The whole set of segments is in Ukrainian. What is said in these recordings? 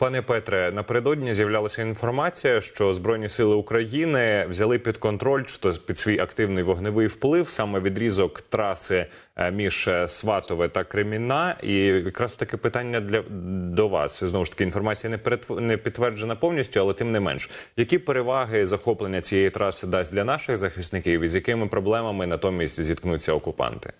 Пане Петре, напередодні з'являлася інформація, що Збройні сили України взяли під контроль чи під свій активний вогневий вплив саме відрізок траси е, між е, Сватове та Креміна. І якраз таке питання для до вас. Знову ж таки, інформація не перетв... не підтверджена повністю, але тим не менш, які переваги захоплення цієї траси дасть для наших захисників, і з якими проблемами натомість зіткнуться окупанти?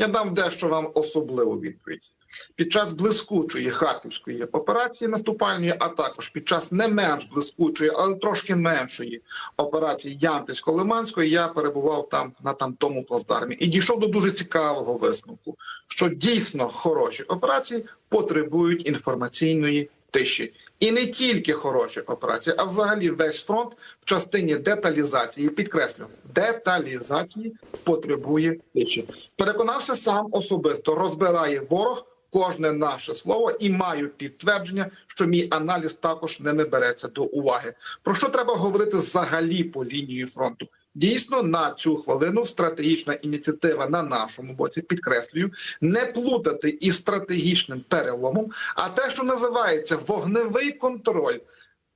Я дам дещо вам особливу відповідь. Під час блискучої харківської операції наступальної, а також під час не менш блискучої, але трошки меншої операції Ямпільсько-Лиманської, я перебував там на там тому плацдармі і дійшов до дуже цікавого висновку, що дійсно хороші операції потребують інформаційної тиші. І не тільки хороші операції, а взагалі весь фронт в частині деталізації, підкреслю, деталізації потребує тиші. Переконався сам особисто, розбирає ворог кожне наше слово і маю підтвердження, що мій аналіз також не береться до уваги. Про що треба говорити взагалі по лінії фронту? Дійсно, на цю хвилину стратегічна ініціатива на нашому боці підкреслюю не плутати із стратегічним переломом, а те, що називається вогневий контроль е,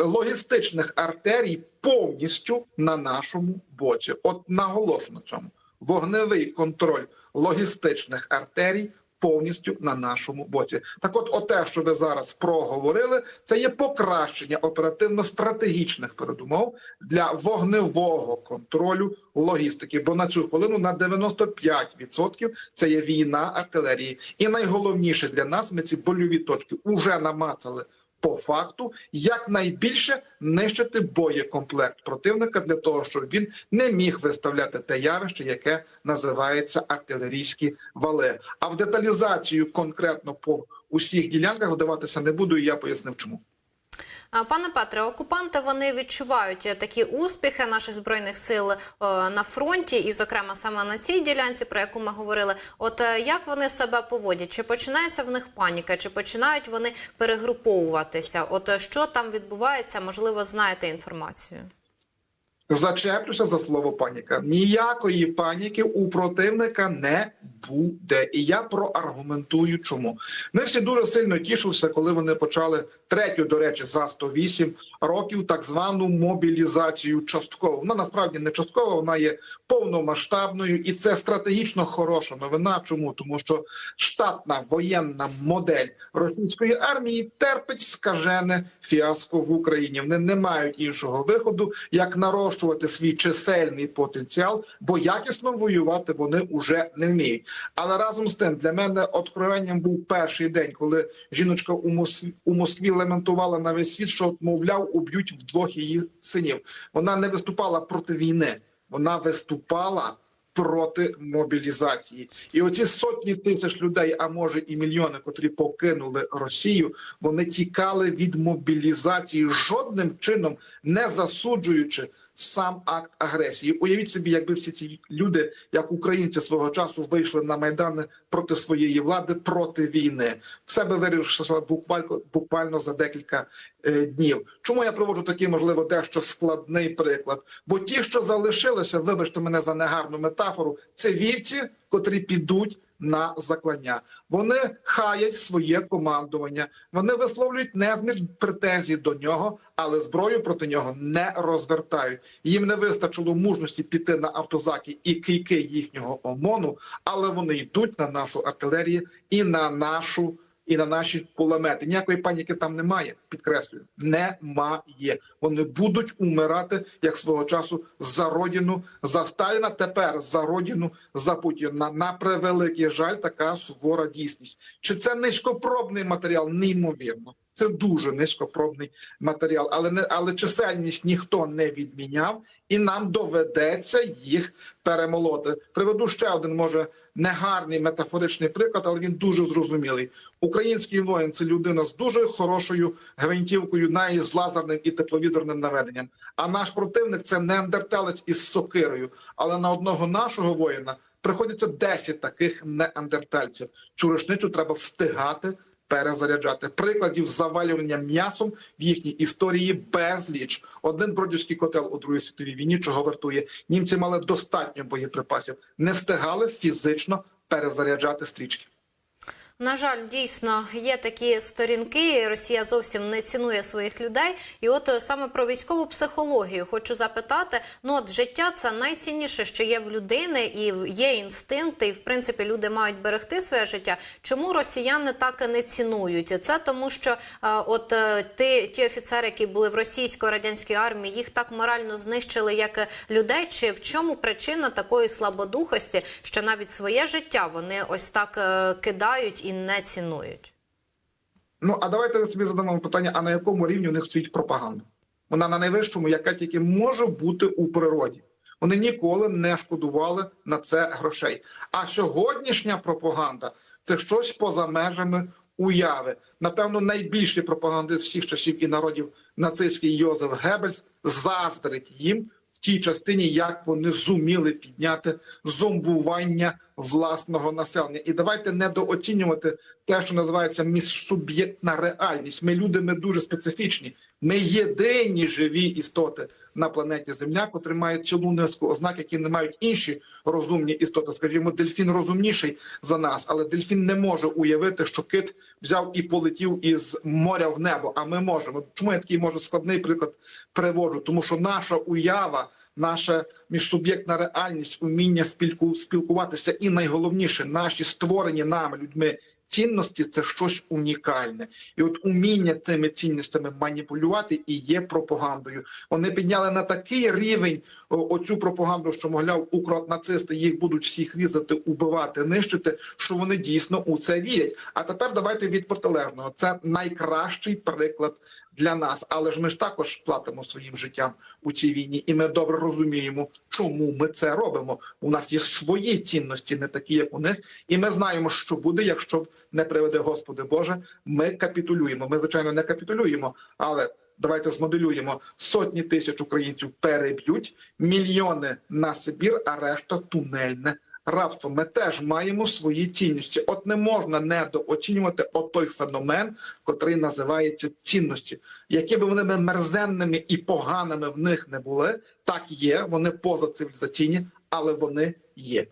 логістичних артерій, повністю на нашому боці. От наголошую на цьому вогневий контроль логістичних артерій. Повністю на нашому боці, так от, оте, що ви зараз проговорили, це є покращення оперативно-стратегічних передумов для вогневого контролю логістики. Бо на цю хвилину на 95% це є війна артилерії. І найголовніше для нас ми ці больові точки уже намацали по факту якнайбільше нищити боєкомплект противника для того, щоб він не міг виставляти те явище, яке називається артилерійські вали. А в деталізацію конкретно по усіх ділянках вдаватися не буду. і Я пояснив, чому. Пане Петре, окупанти вони відчувають е, такі успіхи наших збройних сил е, на фронті, і, зокрема, саме на цій ділянці, про яку ми говорили. От е, як вони себе поводять? Чи починається в них паніка, чи починають вони перегруповуватися? От що там відбувається? Можливо, знаєте інформацію. Зачеплюся за слово паніка. Ніякої паніки у противника не буде. І я проаргументую, чому ми всі дуже сильно тішилися, коли вони почали третю, до речі, за 108 років так звану мобілізацію частково. Вона насправді не часткова, вона є повномасштабною, і це стратегічно хороша новина. Чому тому, що штатна воєнна модель російської армії терпить скажене фіаско в Україні. Вони не мають іншого виходу, як нарощувати свій чисельний потенціал, бо якісно воювати вони вже не вміють. Але разом з тим для мене откровенням був перший день, коли жіночка у Москві, у Москві лементувала на весь світ, що мовляв уб'ють вдвох її синів. Вона не виступала проти війни, вона виступала. Проти мобілізації, і оці сотні тисяч людей, а може і мільйони, котрі покинули Росію, вони тікали від мобілізації жодним чином не засуджуючи сам акт агресії. Уявіть собі, якби всі ці люди, як українці свого часу, вийшли на майдани проти своєї влади, проти війни, все би вирішилося буквально буквально за декілька е, днів. Чому я проводжу такий, можливо, дещо складний приклад? Бо ті, що залишилися, вибачте мене за негарну метафору, це вівці, котрі підуть. На заклання вони хаять своє командування. Вони висловлюють незмір претензій до нього, але зброю проти нього не розвертають. Їм не вистачило мужності піти на автозаки і кийки їхнього ОМОНу, але вони йдуть на нашу артилерію і на нашу. І на наші кулемети ніякої паніки там немає. Підкреслюю, немає. Вони будуть умирати як свого часу за родину за Сталіна. Тепер за родину за Путіна. На превеликий жаль, така сувора дійсність. Чи це низькопробний матеріал? Неймовірно. Це дуже низькопробний матеріал, але не але чисельність ніхто не відміняв, і нам доведеться їх перемолоти. Приведу ще один може негарний метафоричний приклад, але він дуже зрозумілий. Український воїн це людина з дуже хорошою гвинтівкою, навіть з лазерним і тепловізорним наведенням. А наш противник це неандерталець із сокирою. Але на одного нашого воїна приходиться 10 таких неандертальців. Цю рушницю треба встигати перезаряджати прикладів завалювання м'ясом в їхній історії безліч. Один бродівський котел у другій світовій війні чого вартує. Німці мали достатньо боєприпасів, не встигали фізично перезаряджати стрічки. На жаль, дійсно є такі сторінки. Росія зовсім не цінує своїх людей. І от е, саме про військову психологію хочу запитати. Ну от життя це найцінніше, що є в людини, і є інстинкти, і в принципі люди мають берегти своє життя. Чому росіяни так і не цінують? Це тому, що е, от е, ті, ті офіцери, які були в російсько-радянській армії, їх так морально знищили, як людей. Чи в чому причина такої слабодухості, що навіть своє життя вони ось так кидають і не цінують? Ну а давайте собі задамо питання: а на якому рівні у них стоїть пропаганда? Вона на найвищому, яка тільки може бути у природі. Вони ніколи не шкодували на це грошей. А сьогоднішня пропаганда це щось поза межами уяви. Напевно, найбільший пропагандист всіх часів і народів нацистський Йозеф Геббельс заздрить їм тій частині, як вони зуміли підняти зомбування власного населення. І давайте недооцінювати те, що називається міжсуб'єктна реальність. Ми люди, ми дуже специфічні. Ми єдині живі істоти на планеті Земля, котрі мають цілу низку ознак, які не мають інші розумні істоти. Скажімо, дельфін розумніший за нас, але дельфін не може уявити, що кит взяв і полетів із моря в небо. А ми можемо. Чому я такий може складний приклад приводжу? Тому що наша уява. Наша міжсуб'єктна реальність, уміння спілку, спілкуватися, і найголовніше, наші створені нами людьми цінності це щось унікальне, і от уміння цими цінностями маніпулювати і є пропагандою. Вони підняли на такий рівень оцю пропаганду, що мовляв, укронацисти їх будуть всіх різати, убивати, нищити. Що вони дійсно у це вірять. А тепер давайте від протилежного. Це найкращий приклад для нас, але ж ми ж також платимо своїм життям у цій війні, і ми добре розуміємо, чому ми це робимо. У нас є свої цінності, не такі, як у них, і ми знаємо, що буде, якщо не приведе Господи Боже. Ми капітулюємо. Ми звичайно не капітулюємо, але давайте змоделюємо сотні тисяч українців переб'ють мільйони на Сибір, а решта тунельне. Рабство ми теж маємо свої цінності. От не можна недооцінювати отой феномен, котрий називається цінності, які би вони мерзенними і поганими в них не були, так є. Вони позацивілізаційні, але вони є.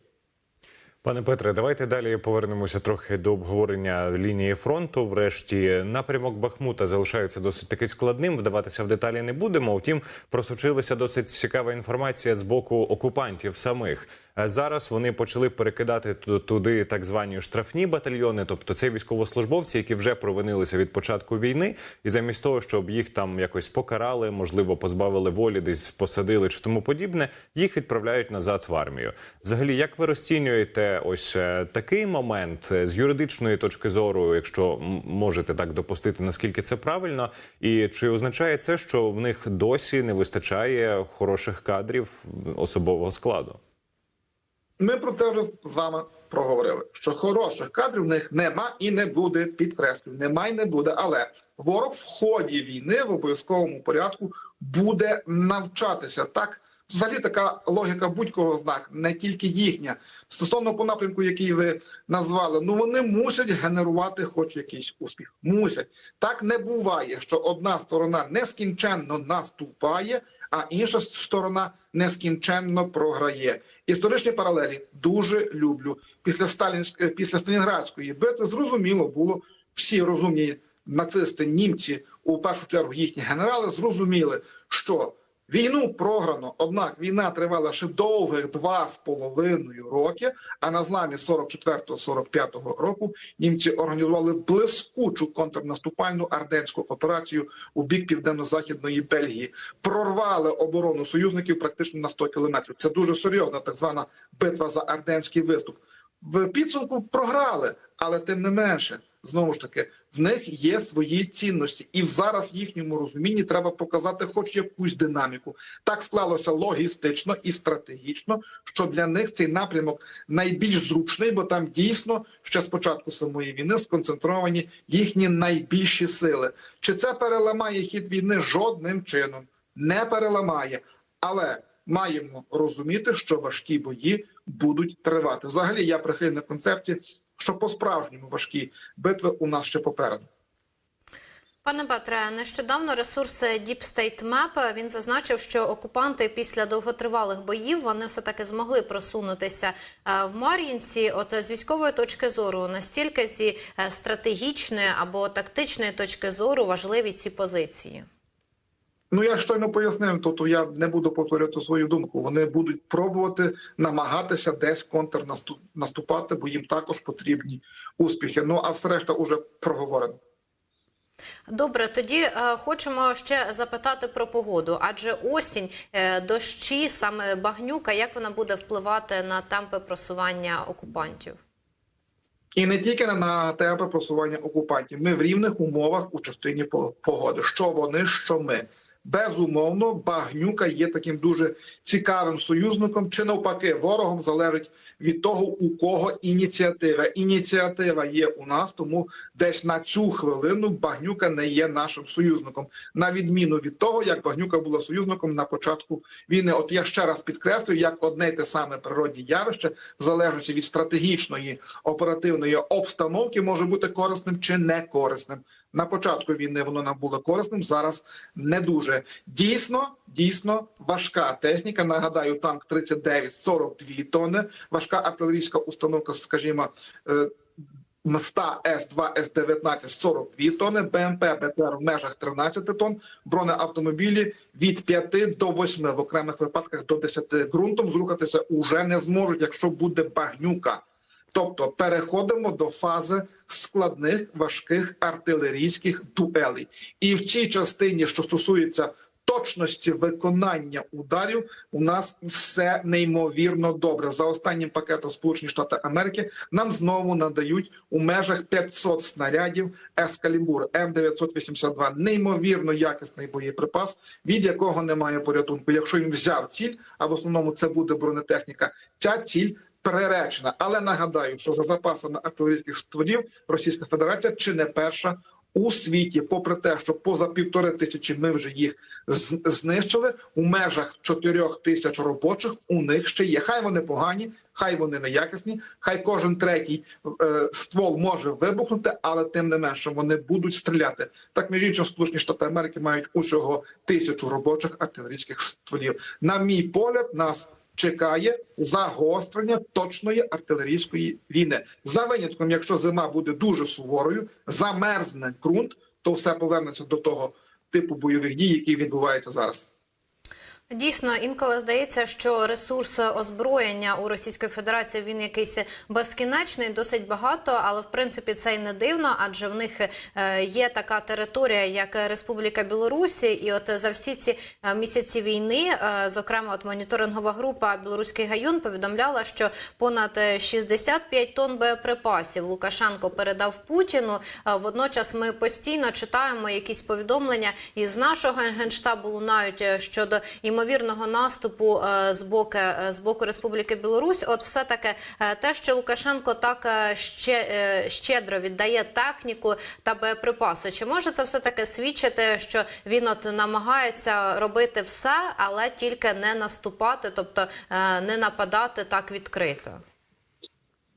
Пане Петре, давайте далі повернемося трохи до обговорення лінії фронту. Врешті напрямок Бахмута залишається досить таки складним. Вдаватися в деталі не будемо. Втім, просочилася досить цікава інформація з боку окупантів самих. Е, Зараз вони почали перекидати туди так звані штрафні батальйони, тобто це військовослужбовці, які вже провинилися від початку війни, і замість того, щоб їх там якось покарали, можливо, позбавили волі, десь посадили чи тому подібне, їх відправляють назад в армію. Взагалі, як ви розцінюєте ось е, такий момент е, з юридичної точки зору, якщо можете так допустити, наскільки це правильно, і чи означає це, що в них досі не вистачає хороших кадрів особового складу? Ми про це вже з вами проговорили. Що хороших кадрів в них нема і не буде. Підкреслюю, нема і не буде. Але ворог в ході війни в обов'язковому порядку буде навчатися. Так, взагалі така логіка будь-кого знак, не тільки їхня. Стосовно по напрямку, який ви назвали, ну вони мусять генерувати хоч якийсь успіх. Мусять так не буває, що одна сторона нескінченно наступає, а інша сторона нескінченно програє. Історичні паралелі дуже люблю. Після Сталінської після Сталінградської битви зрозуміло було всі розумні нацисти, німці, у першу чергу їхні генерали, зрозуміли, що війну програно. Однак війна тривала ще довгих два з половиною роки. А на зламі 44-45 року німці організували блискучу контрнаступальну арденську операцію у бік південно-західної Бельгії. Прорвали оборону союзників практично на 100 кілометрів. Це дуже серйозна так звана битва за арденський виступ. В підсумку програли, але тим не менше, знову ж таки, в них є свої цінності, і зараз в їхньому розумінні треба показати хоч якусь динаміку. Так склалося логістично і стратегічно, що для них цей напрямок найбільш зручний, бо там дійсно ще з початку самої війни сконцентровані їхні найбільші сили. Чи це переламає хід війни жодним чином? Не переламає, але маємо розуміти, що важкі бої будуть тривати. Взагалі, я прихильник концепті, що по справжньому важкі битви у нас ще попереду. Пане Петре, нещодавно ресурс Deep State Map він зазначив, що окупанти після довготривалих боїв вони все таки змогли просунутися е, в Мар'їнці. От з військової точки зору, настільки зі е, стратегічної або тактичної точки зору важливі ці позиції. Ну я щойно пояснив, тобто я не буду повторювати свою думку. Вони будуть пробувати намагатися десь контрнаступати, бо їм також потрібні успіхи. Ну а все решта уже проговорено. Добре, тоді е, хочемо ще запитати про погоду, адже осінь, е, дощі, саме багнюка, як вона буде впливати на темпи просування окупантів? І не тільки на темпи просування окупантів. Ми в рівних умовах у частині погоди. Що вони, що ми. Безумовно, багнюка є таким дуже цікавим союзником, чи навпаки, ворогом залежить від того, у кого ініціатива. Ініціатива є у нас, тому десь на цю хвилину багнюка не є нашим союзником, на відміну від того, як багнюка була союзником на початку війни. От я ще раз підкреслюю, як одне й те саме природні явище, залежить від стратегічної оперативної обстановки, може бути корисним чи не корисним. На початку війни воно нам було корисним, зараз не дуже. Дійсно, дійсно важка техніка. Нагадаю, танк 39 42 тонни, важка артилерійська установка, скажімо. МСТА С2, С19 42 тонни, БМП БТР в межах 13 тонн, бронеавтомобілі від 5 до 8, в окремих випадках до 10 ґрунтом зрухатися уже не зможуть, якщо буде багнюка. Тобто переходимо до фази складних важких артилерійських дуелей. І в цій частині, що стосується точності виконання ударів, у нас все неймовірно добре. За останнім пакетом Сполучені Штати Америки нам знову надають у межах 500 снарядів Ескалібур М982. Неймовірно якісний боєприпас, від якого немає порятунку. Якщо він взяв ціль, а в основному це буде бронетехніка, ця ціль приречена. Але нагадаю, що за запасами артилерійських стволів Російська Федерація чи не перша у світі, попри те, що поза півтори тисячі ми вже їх знищили у межах чотирьох тисяч робочих. У них ще є. Хай вони погані, хай вони неякісні, хай кожен третій е, ствол може вибухнути, але тим не менше вони будуть стріляти. Так між іншим, Сполучені Штати Америки мають усього тисячу робочих артилерійських стволів. На мій погляд, нас чекає загострення точної артилерійської війни. За винятком, якщо зима буде дуже суворою, замерзне ґрунт, то все повернеться до того типу бойових дій, які відбуваються зараз. Дійсно, інколи здається, що ресурс озброєння у Російської Федерації він якийсь безкінечний, досить багато, але в принципі це й не дивно, адже в них е, є така територія, як Республіка Білорусі, і от за всі ці е, місяці війни, е, зокрема, от моніторингова група Білоруський гаюн повідомляла, що понад е, 65 тонн боєприпасів Лукашенко передав Путіну. Водночас ми постійно читаємо якісь повідомлення із нашого генштабу лунають щодо ймовірного наступу е, з боку е, з боку Республіки Білорусь. От все таки е, те, що Лукашенко так ще щедро віддає техніку та боєприпаси. Чи може це все таки свідчити, що він от намагається робити все, але тільки не наступати, тобто не нападати так відкрито?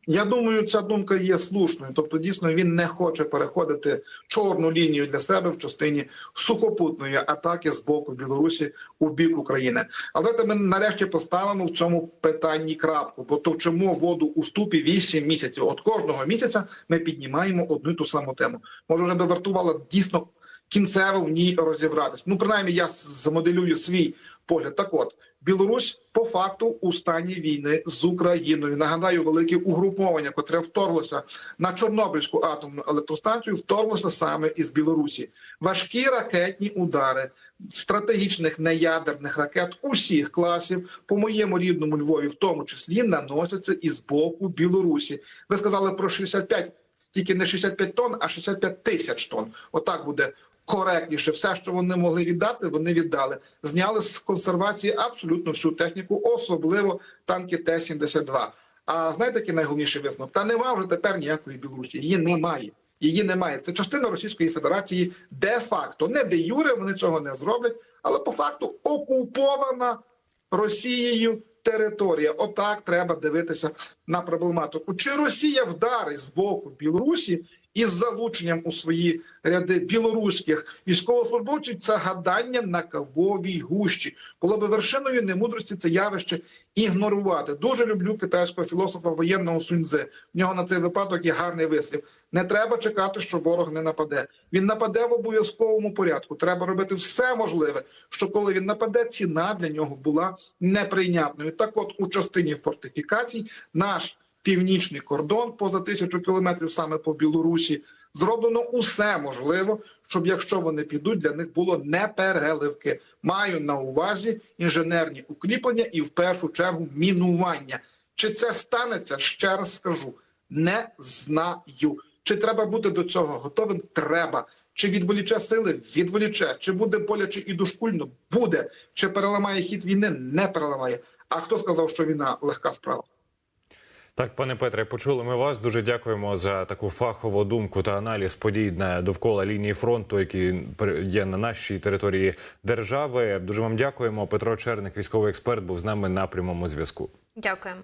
Я думаю, ця думка є слушною. Тобто, дійсно, він не хоче переходити чорну лінію для себе в частині сухопутної атаки з боку Білорусі у бік України. Але ми нарешті поставимо в цьому питанні крапку, бо товчимо воду у ступі 8 місяців. От кожного місяця ми піднімаємо одну й ту саму тему. Може, вже би вартувало дійсно кінцево в ній розібратись. Ну, принаймні, я замоделюю свій погляд. Так от. Білорусь по факту у стані війни з Україною. Нагадаю, велике угруповання, котре вторглося на Чорнобильську атомну електростанцію, вторглося саме із Білорусі. Важкі ракетні удари стратегічних неядерних ракет усіх класів по моєму рідному Львові, в тому числі наносяться із боку Білорусі. Ви сказали про 65, тільки не 65 тонн, а 65 тисяч тонн. Отак буде коректніше. Все, що вони могли віддати, вони віддали. Зняли з консервації абсолютно всю техніку, особливо танки Т-72. А знаєте, який найголовніший висновок? Та нема вже тепер ніякої Білорусі. Її немає. Її немає. Це частина Російської Федерації де-факто. Не де юре вони цього не зроблять, але по факту окупована Росією територія. Отак треба дивитися на проблематику. Чи Росія вдарить з боку Білорусі із залученням у свої ряди білоруських військовослужбовців, це гадання на кавовій гущі. Було би вершиною немудрості це явище ігнорувати. Дуже люблю китайського філософа воєнного Суньцзи. В нього на цей випадок є гарний вислів. Не треба чекати, що ворог не нападе. Він нападе в обов'язковому порядку. Треба робити все можливе, що коли він нападе, ціна для нього була неприйнятною. Так, от у частині фортифікацій наш північний кордон поза тисячу кілометрів саме по Білорусі зроблено усе можливе, щоб якщо вони підуть, для них було не переливки. Маю на увазі інженерні укріплення і в першу чергу мінування. Чи це станеться? Ще раз скажу: не знаю. Чи треба бути до цього готовим? Треба. Чи відволіче сили? Відволіче. Чи буде боляче і дошкульно? Буде. Чи переламає хід війни? Не переламає. А хто сказав, що війна легка справа? Так, пане Петре, почули ми вас. Дуже дякуємо за таку фахову думку та аналіз подій на- довкола лінії фронту, які є на нашій території держави. Дуже вам дякуємо. Петро Черник, військовий експерт, був з нами на прямому зв'язку. Дякуємо.